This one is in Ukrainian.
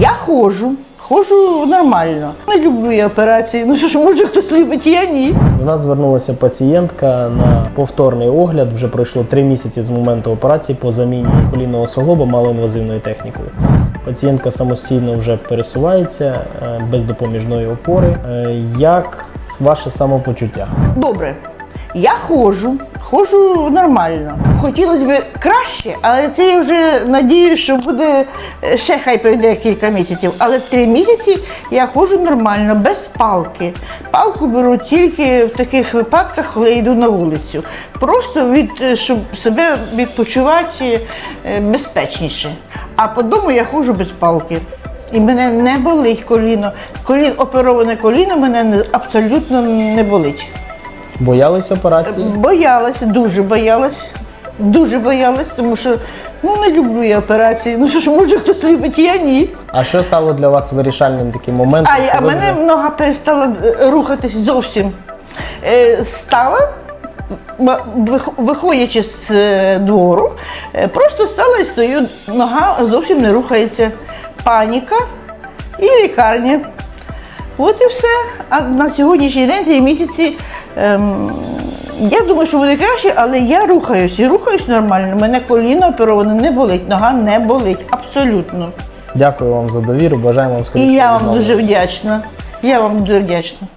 Я ходжу, ходжу нормально. Не люблю я операції. Ну що ж, може хтось любить, я ні. До нас звернулася пацієнтка на повторний огляд. Вже пройшло три місяці з моменту операції по заміні колінного суглоба малоінвазивною технікою. Пацієнтка самостійно вже пересувається е, без допоміжної опори. Е, Як ваше самопочуття? Добре. Я ходжу, ходжу нормально. Хотілося б краще, але це я вже надіюсь, що буде е, ще хай пройде кілька місяців. Але три місяці я ходжу нормально, без палки. Палку беру тільки в таких випадках, коли йду на вулицю. Просто від, е, щоб себе відпочивати е, безпечніше. А по дому я ходжу без палки. І мене не болить коліно. Колін, опероване коліно мене абсолютно не болить. Боялись операції? Боялась, дуже боялась. Дуже боялась, тому що ну не люблю я операції. Ну що ж, може хтось любить, я ні. А що стало для вас вирішальним таким моментом? А, а мене вже- нога перестала е, рухатись зовсім. Е, стала, виходячи з е, двору, е, просто стала і стою, нога зовсім не рухається. Паніка і лікарня. От і все. А на сьогоднішній день три місяці. Ем, я думаю, що буде краще, але я рухаюсь і рухаюсь нормально. Мене коліно опероване не болить, нога не болить. Абсолютно. Дякую вам за довіру. Бажаємо вам скоріше. І я вам відновлення. дуже вдячна. Я вам дуже вдячна.